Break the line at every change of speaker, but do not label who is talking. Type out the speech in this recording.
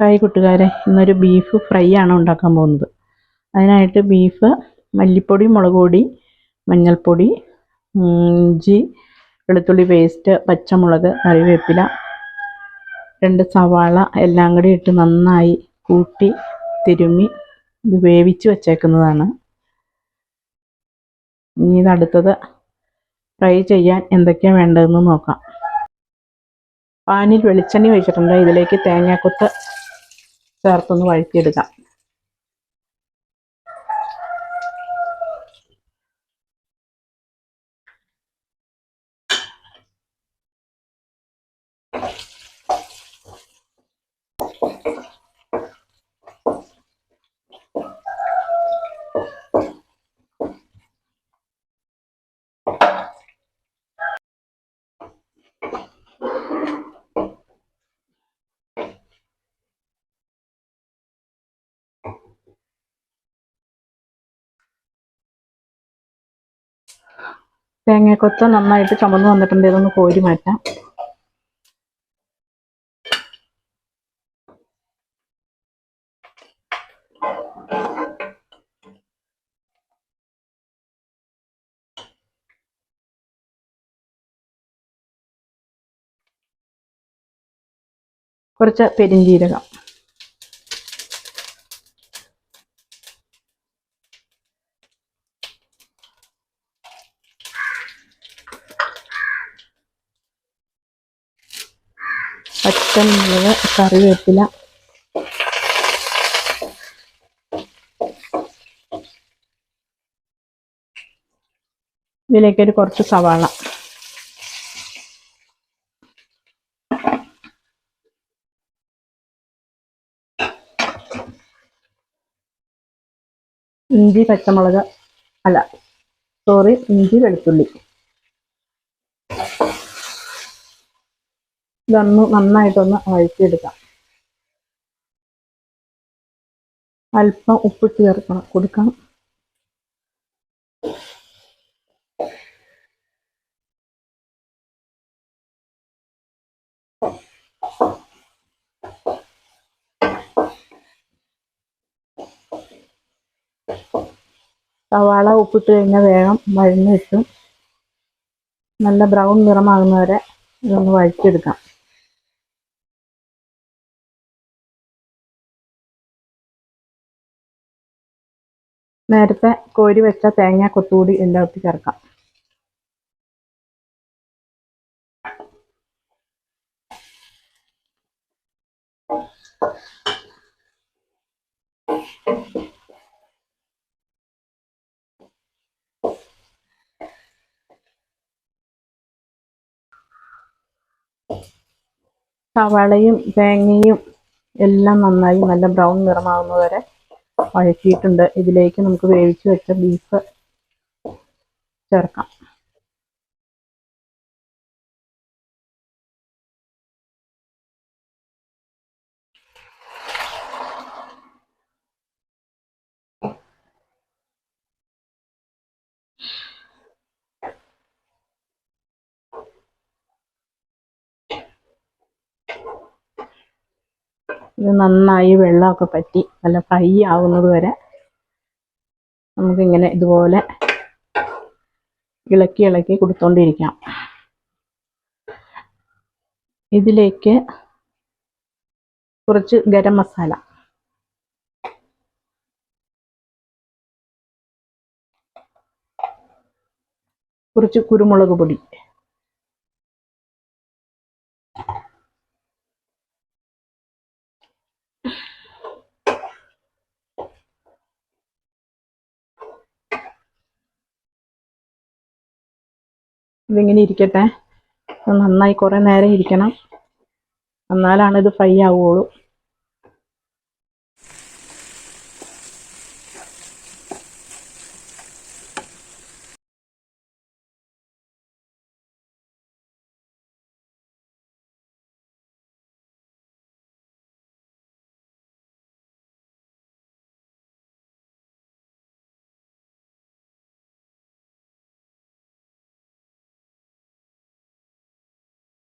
Hi കൂട്ടുകാരെ. ഇന്നൊരു beef fry ആണ് ഉണ്ടാക്കാൻ പോകുന്നത്. അതിനായിട്ട് ബീഫ് മല്ലിപ്പൊടി മുളക് പൊടി മഞ്ഞൾപ്പൊടി ഇഞ്ചി വെളുത്തുള്ളി പേസ്റ്റ് പച്ചമുളക് കറിവേപ്പില രണ്ട് സവാള എല്ലാം കൂടി ഇട്ട് നന്നായി കൂട്ടി തിരുമ്മി ഇത് വേവിച്ച് വച്ചേക്കുന്നതാണ്. ഇനി ഇതടുത്തത് ഫ്രൈ ചെയ്യാൻ എന്തൊക്കെയാണ് വേണ്ടതെന്ന് നോക്കാം. പാനിൽ വെളിച്ചെണ്ണ ഒഴിച്ചിട്ടുണ്ട്. ഇതിലേക്ക് തേങ്ങാക്കൊത്ത് ചേർത്തൊന്ന് വഴറ്റിയെടുക്കാം. തേങ്ങാക്കൊത്ത് നന്നായിട്ട് ചുമന്ന് വന്നിട്ടുണ്ട്. ഇതൊന്ന് കോരി മാറ്റാം. കുറച്ച് പെരിഞ്ജീരകം പച്ചമുളക് കറിവേപ്പില. ഇതിലേക്കൊരു കുറച്ച് സവാള. ഇഞ്ചി പച്ചമുളക് അല്ല സോറി ഇഞ്ചി വെളുത്തുള്ളി. ഇതൊന്ന് നന്നായിട്ടൊന്ന് വഴറ്റിയെടുക്കാം. അല്പം ഉപ്പ് ചേർക്കണം. കൊടുക്കാം സവാള ഉപ്പിട്ട് കഴിഞ്ഞാൽ വേഗം മരുന്ന് കിട്ടും. നല്ല ബ്രൗൺ നിറമാകുന്നവരെ ഇതൊന്ന് വഴറ്റിയെടുക്കാം. നേരത്തെ കോരി വെച്ച തേങ്ങ കൊത്തുകൂടി എല്ലാവർക്കും ചേർക്കാം. സവാളയും തേങ്ങയും എല്ലാം നന്നായി നല്ല ബ്രൗൺ നിറമാകുന്നത് വരെ വഴറ്റിയിട്ടുണ്ട് ഇതിലേക്ക് നമുക്ക് വേവിച്ച് വെച്ച ബീഫ് ചേർക്കാം. ഇത് നന്നായി വെള്ളമൊക്കെ പറ്റി നല്ല ഫ്രൈ ആവുന്നത് വരെ നമുക്കിങ്ങനെ ഇതുപോലെ ഇളക്കി ഇളക്കി കൊടുത്തോണ്ടിരിക്കാം. ഇതിലേക്ക് കുറച്ച് ഗരം മസാല. കുറച്ച് കുരുമുളക് പൊടി. ഇതിങ്ങനെ ഇരിക്കട്ടെ. നന്നായി കുറേ നേരം ഇരിക്കണം. എന്നാലാണ് ഇത് ഫ്രൈ ആവുകയുള്ളൂ.